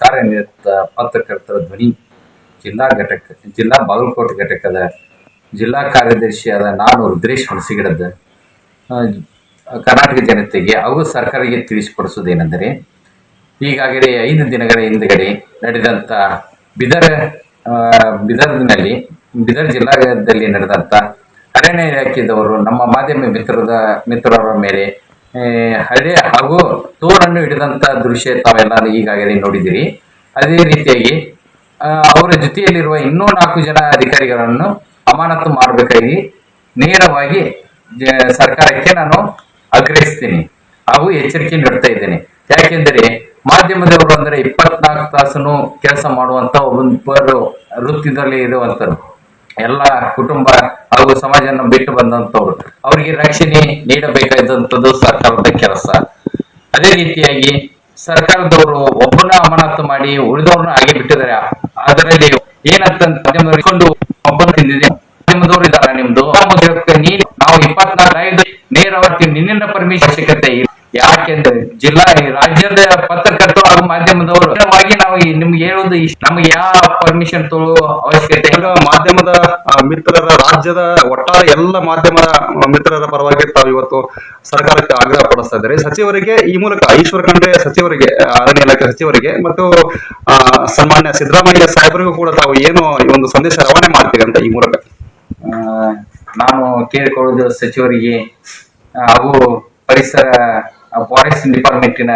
ಕಾರ್ಯನಿರತ ಪತ್ರಕರ್ತರ ಧ್ವನಿ, ಜಿಲ್ಲಾ ಘಟಕ, ಜಿಲ್ಲಾ ಬಾಗಲಕೋಟೆ ಘಟಕದ ಜಿಲ್ಲಾ ಕಾರ್ಯದರ್ಶಿಯಾದ ನಾನು ರುದ್ರೇಶ್ ಹುಣಸಿಗಿಡದ ಕರ್ನಾಟಕ ಜನತೆಗೆ ಹಾಗೂ ಸರ್ಕಾರಕ್ಕೆ ತಿಳಿಸಿಕೊಡಿಸುವುದೇನೆಂದರೆ, ಈಗಾಗಲೇ ಐದು ದಿನಗಳ ಹಿಂದಗಡೆ ನಡೆದಂಥ ಬಿದರ್ ಬಿದರ್ನಲ್ಲಿ, ಬಿದರ್ ಜಿಲ್ಲಾದಲ್ಲಿ ನಡೆದಂಥ ಅರಣ್ಯ ಇಲಾಖೆಯವರು ನಮ್ಮ ಮಾಧ್ಯಮ ಮಿತ್ರದ ಮಿತ್ರರ ಮೇಲೆ ಹಳೆ ಹಾಗೂ ತೋರನ್ನು ಹಿಡಿದಂತ ದೃಶ್ಯ ತಾವೆಲ್ಲ ಈಗಾಗಲೇ ನೋಡಿದಿರಿ ಅದೇ ರೀತಿಯಾಗಿ ಅವರ ಜೊತೆಯಲ್ಲಿರುವ ಇನ್ನೂ ನಾಲ್ಕು ಜನ ಅಧಿಕಾರಿಗಳನ್ನು ಅಮಾನತು ಮಾಡಬೇಕಾಗಿ ನೇರವಾಗಿ ಸರ್ಕಾರಕ್ಕೆ ನಾನು ಆಗ್ರಹಿಸ್ತೀನಿ ಹಾಗೂ ಎಚ್ಚರಿಕೆ ನೀಡ್ತಾ ಇದ್ದೇನೆ. ಯಾಕೆಂದರೆ, ಮಾಧ್ಯಮದವರು ಅಂದರೆ ಇಪ್ಪತ್ನಾಲ್ಕು ತಾಸನು ಕೆಲಸ ಮಾಡುವಂತ ಒಬ್ಬರು ವೃತ್ತಿದಲ್ಲಿ ಇರುವಂತರು. ಎಲ್ಲ ಕುಟುಂಬ, ಹಾಗೂ ಸಮಾಜನ ಬಿಟ್ಟು ಬಂದಂತವ್ರು ಅವರಿಗೆ ರಕ್ಷಣೆ ನೀಡಬೇಕಾದಂಥದ್ದು ಸರ್ಕಾರದ ಕೆಲಸ. ಅದೇ ರೀತಿಯಾಗಿ ಸರ್ಕಾರದವರು ಒಬ್ಬನ ಅಮಾನತು ಮಾಡಿ ಉಳಿದವ್ರನ್ನ ಹಾಗೆ ಬಿಟ್ಟಿದ್ದಾರೆ. ಅದರಲ್ಲಿ ಏನಂತ ಮಾಧ್ಯಮದವರು ಇದಾರ ನಿಮ್ದು. ನೀನು ನಾವು ಇಪ್ಪತ್ನಾಲ್ಕು ಐದು ನೇರವಾಗಿ ನಿನ್ನಿಂದ ಪರ್ಮಿಷನ್ ಅವಶ್ಯಕತೆ ಯಾಕೆಂದ್ರೆ ಜಿಲ್ಲಾ, ರಾಜ್ಯದ ಪತ್ರಕರ್ತರು ಮಾಧ್ಯಮದವರು. ನೇರವಾಗಿ ನಾವು ಈ ನಿಮ್ಗೆ ಇಷ್ಟ. ನಮ್ಗೆ ಯಾವ ಪರ್ಮಿಷನ್ ತೊಗೊಳ್ಳೋ ಅವಶ್ಯಕತೆ ಇಲ್ಲ. ಈಗ ಮಾಧ್ಯಮದ ಆ, ಮಿತ್ರರ ರಾಜ್ಯದ ಒಟ್ಟಾರೆ ಎಲ್ಲ ಮಾಧ್ಯಮದ ಆ, ಮಿತ್ರರ ಪರವಾಗಿ ತಾವು ಇವತ್ತು ಸರ್ಕಾರಕ್ಕೆ ಆಗ್ರಹ ಪಡಿಸ್ತಾ ಇದ್ದಾರೆ. ಸಚಿವರಿಗೆ ಈ ಮೂಲಕ ಈಶ್ವರ ಖಂಡ್ರೆ ಸಚಿವರಿಗೆ ಆ, ಅರಣ್ಯ ಇಲಾಖೆ ಸಚಿವರಿಗೆ ಮತ್ತು ಆ, ಸನ್ಮಾನ್ಯ ಸಿದ್ದರಾಮಯ್ಯ ಸಾಹೇಬರಿಗೂ ಕೂಡ ತಾವು ಏನು ಈ ಒಂದು ಸಂದೇಶ ರವಾನೆ ಮಾಡ್ತೀರಿ ಅಂತ ಈ ಮೂಲಕ. ಆ, ನಾನು ಕೇಳಿಕೊಳ್ಳುವುದು ಸಚಿವರಿಗೆ ಆ, ಹಾಗೂ ಪರಿಸರ ಫಾರೆಸ್ಟ್ ಡಿಪಾರ್ಟ್ಮೆಂಟಿನ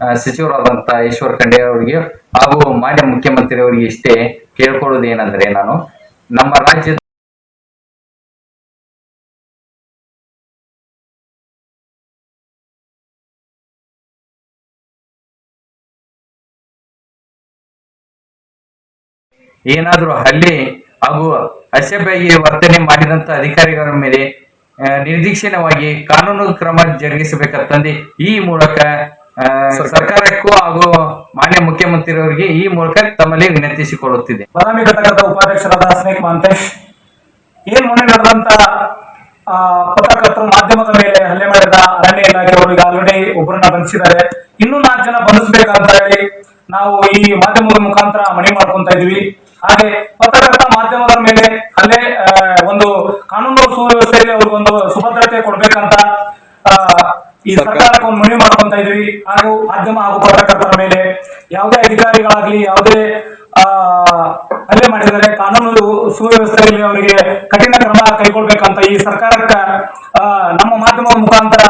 ಆ, ಸಚಿವರಾದಂಥ ಈಶ್ವರ್ ಖಂಡೆ ಅವರಿಗೆ ಹಾಗೂ ಮಾನ್ಯ ಮುಖ್ಯಮಂತ್ರಿ ಅವರಿಗೆ ಇಷ್ಟೇ ಕೇಳ್ಕೊಳ್ಳೋದು ಏನಂದ್ರೆ ನಾನು ನಮ್ಮ ರಾಜ್ಯದ ಏನಾದರೂ ಹಲ್ಲೆ ಹಾಗೂ ಅಸಭ್ಯಾಗಿ ವರ್ತನೆ ಮಾಡಿದಂತ ಅಧಿಕಾರಿಗಳ ಮೇಲೆ ನಿರ್ದೀಕ್ಷಣವಾಗಿ ಕಾನೂನು ಕ್ರಮ ಜರುಗಿಸಬೇಕಂತಂದು ಈ ಮೂಲಕ ಸರ್ಕಾರಕ್ಕೂ ಹಾಗೂ ಮಾನ್ಯ ಮುಖ್ಯಮಂತ್ರಿಯವರಿಗೆ ಈ ಮೂಲಕ ತಮ್ಮಲ್ಲಿ ವಿನಂತಿಸಿಕೊಳ್ಳುತ್ತಿದೆ ಬದಾಮಿ ಘಟಕದ ಉಪಾಧ್ಯಕ್ಷರಾದ ಸ್ನೇಕ್ ಮಾಂತೇಶ್ ಏನ್ ಮೊನ್ನೆ ನಡೆದಂತ ಪತ್ರಕರ್ತರು ಮಾಧ್ಯಮದ ಮೇಲೆ ಹಲ್ಲೆ ಮಾಡಿದ ಅರಣ್ಯ ಇಲಾಖೆಯವರು ಈಗ ಆಲ್ರೆಡಿ ಒಬ್ಬರನ್ನ ಬಂಧಿಸಿದ್ದಾರೆ. ಇನ್ನೂ ನಾಲ್ಕು ಜನ ಬಂಧಿಸಬೇಕಂತ ಹೇಳಿ ನಾವು ಈ ಮಾಧ್ಯಮದ ಮುಖಾಂತರ ಮನವಿ ಮಾಡ್ಕೊಂತ ಇದೀವಿ ಹಾಗೆ ಪತ್ರಕರ್ತ ಮಾಧ್ಯಮದ ಮೇಲೆ ಅಲ್ಲೇ ಒಂದು ಕಾನೂನು ಸುವ್ಯವಸ್ಥೆಯಲ್ಲಿ ಅವ್ರಿಗೊಂದು ಸುಭದ್ರತೆ ಕೊಡ್ಬೇಕಂತ ಈ ಸರ್ಕಾರಕ್ಕೆ ಮನವಿ ಮಾಡ್ಕೊಂತ ಇದೀವಿ ಹಾಗೂ ಮಾಧ್ಯಮ ಹಾಗೂ ಪತ್ರಕರ್ತರ ಮೇಲೆ ಯಾವುದೇ ಅಧಿಕಾರಿಗಳಾಗ್ಲಿ, ಯಾವುದೇ, ಆ, ಹಲ್ಲೆ ಮಾಡಿದರೆ ಕಾನೂನು ಸುವ್ಯವಸ್ಥೆಯಲ್ಲಿ ಅವರಿಗೆ ಕಠಿಣ ಕ್ರಮ ಕೈಗೊಳ್ಬೇಕಂತ ಈ ಸರ್ಕಾರಕ್ಕ ನಮ್ಮ ಮಾಧ್ಯಮದ ಮುಖಾಂತರ